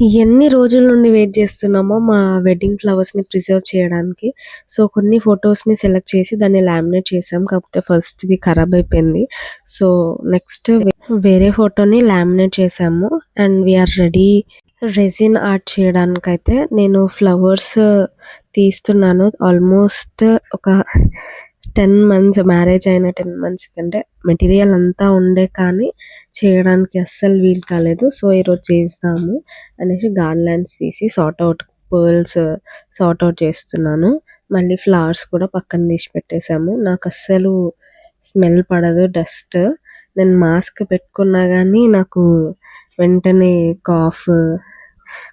ఎన్ని రోజుల నుండి వెయిట్ చేస్తున్నామో మా వెడ్డింగ్ ఫ్లవర్స్‌ని ప్రిజర్వ్ చేయడానికి. సో, కొన్ని ఫోటోస్‌ని సెలెక్ట్ చేసి దాన్ని లామినేట్ చేసాం. కాకపోతే ఫస్ట్‌ది ఖరాబ్ అయిపోయింది. సో, నెక్స్ట్ వేరే ఫోటోని లామినేట్ చేసాము. And we are ready resin art చేయడానికైతే నేను ఫ్లవర్స్ తీస్తున్నాను. ఆల్మోస్ట్ ఒక 10 మంత్స్ మ్యారేజ్ అయిన 10 మంత్స్ కంటే మెటీరియల్ అంతా ఉండే కానీ చేయడానికి అస్సలు వీలు కాలేదు. సో, ఈరోజు చేస్తాము అనేసి గార్లాండ్స్ తీసి sort out pearls sort out చేస్తున్నాను. మళ్ళీ ఫ్లవర్స్ కూడా పక్కన తీసి పెట్టేసాము. నాకు అస్సలు స్మెల్ పడదు డస్ట్. నేను మాస్క్ పెట్టుకున్నా కానీ నాకు వెంటనే కాఫ్,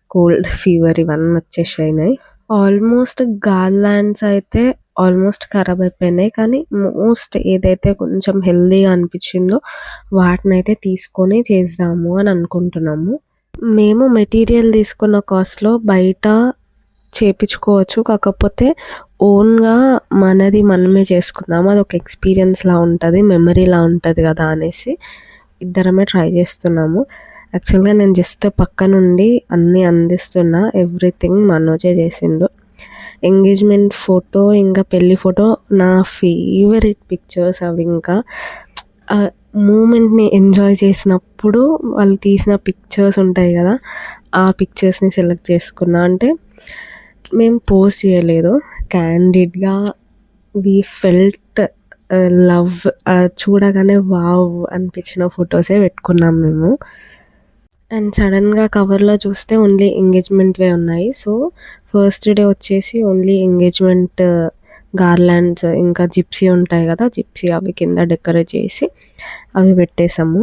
కోల్డ్, ఫీవర్ ఇవన్నీ వచ్చేసాయినాయి ఆల్మోస్ట్ గార్లాండ్స్ అయితే ఆల్మోస్ట్ ఖరాబ్ అయిపోయినాయి. కానీ మోస్ట్ ఏదైతే కొంచెం హెల్దీగా అనిపించిందో వాటినైతే తీసుకొని చేద్దాము అని అనుకుంటున్నాము. మేము మెటీరియల్ తీసుకున్న కాస్ట్‌లో బయట చేపించుకోవచ్చు. కాకపోతే ఓన్‌గా మనది మనమే చేసుకుందాము అది ఒక ఎక్స్‌పీరియన్స్‌లా ఉంటుంది మెమరీలా ఉంటుంది కదా అనేసి ఇద్దరమే ట్రై చేస్తున్నాము. యాక్చువల్‌గా నేను జస్ట్ పక్కనుండి అన్నీ అందిస్తున్నా. ఎవ్రీథింగ్ మనోజే చేసిండు. ఎంగేజ్‌మెంట్ ఫోటో ఇంకా పెళ్ళి ఫోటో నా ఫేవరెట్ పిక్చర్స్ అవి ఇంకా. మూమెంట్‌ని ఎంజాయ్ చేసినప్పుడు వాళ్ళు తీసిన పిక్చర్స్ ఉంటాయి కదా! ఆ పిక్చర్స్‌ని సెలెక్ట్ చేసుకున్నా. అంటే మేము పోజ్ చేయలేదు. క్యాండిడ్‌గా వి ఫెల్ట్ లవ్ చూడగానే వావ్! అనిపించిన ఫొటోసే పెట్టుకున్నాం మేము. అండ్ సడెన్‌గా కవర్‌లో చూస్తే ఓన్లీ ఎంగేజ్‌మెంట్‌వే ఉన్నాయి. సో, ఫస్ట్ డే వచ్చేసి ఓన్లీ ఎంగేజ్‌మెంట్ గార్లాండ్స్ ఇంకా జిప్సీ ఉంటాయి కదా! జిప్సీ అవి కింద డెకరేట్ చేసి అవి పెట్టేసాము.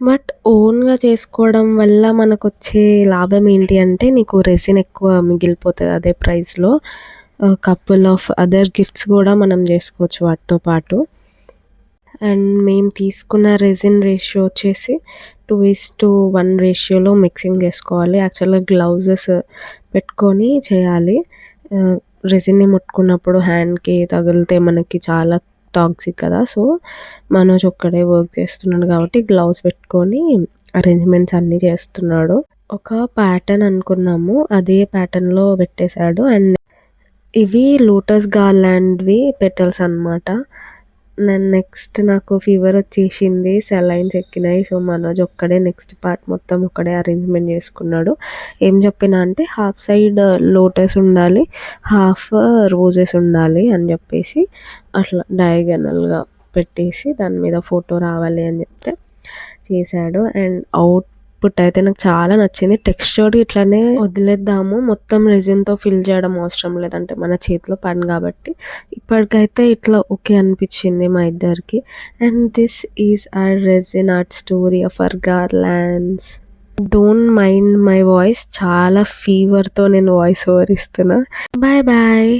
బట్ ఓన్‌గా చేసుకోవడం వల్ల మనకొచ్చే లాభం ఏంటి అంటే నీకు రెసిన్ ఎక్కువ మిగిలిపోతుంది అదే ప్రైస్‌లో. కపుల్ ఆఫ్ అదర్ గిఫ్ట్స్ కూడా మనం చేసుకోవచ్చు వాటితో పాటు. అండ్ మేము తీసుకున్న రెసిన్ రేషియో వచ్చేసి 2:1 రేషియోలో మిక్సింగ్ చేసుకోవాలి. యాక్చువల్‌గా గ్లౌజెస్ పెట్టుకొని చేయాలి. ఆహ్, రెసిన్‌ని ముట్టుకున్నప్పుడు హ్యాండ్‌కి తగిలితే మనకి చాలా టాక్సిక్ కదా! సో, మనోజ్ ఒక్కడే వర్క్ చేస్తున్నాడు కాబట్టి గ్లౌజ్ పెట్టుకొని అరేంజ్‌మెంట్స్ అన్నీ చేస్తున్నాడు. ఒక ప్యాటర్న్ అనుకున్నాము. అదే ప్యాటర్న్‌లో పెట్టేశాడు అండ్ ఇవి లోటస్ గార్లాండ్‌వి పెటల్స్ అన్నమాట. నేను నెక్స్ట్ నాకు ఫీవర్ వచ్చేసింది. సెలైన్స్ ఎక్కినాయి. సో, మనోజ్ ఒక్కడే నెక్స్ట్ పార్ట్ మొత్తం ఒక్కడే అరేంజ్‌మెంట్ చేసుకున్నాడు. ఏం చెప్పినా అంటే హాఫ్ సైడ్ లోటస్ ఉండాలి. హాఫ్ రోజెస్ ఉండాలి అని చెప్పేసి అట్లా డయాగనల్‌గా పెట్టేసి దాని మీద ఫోటో రావాలి అని చెప్తే చేశాడు. అండ్ అవుట్ అవుట్‌పుట్ అయితే నాకు చాలా నచ్చింది. టెక్స్చర్డ్ ఇట్లానే వదిలేద్దాము. మొత్తం రెజిన్తో ఫిల్ చేయడం అవసరం లేదంటే మన చేతిలో పని కాబట్టి ఇప్పటికైతే ఇట్లా ఓకే అనిపించింది మా ఇద్దరికి. And this is our resin art story of our garlands. Don't mind my voice చాలా ఫీవర్‌తో నేను వాయిస్ ఓవర్ ఇస్తున్నా. Bye bye.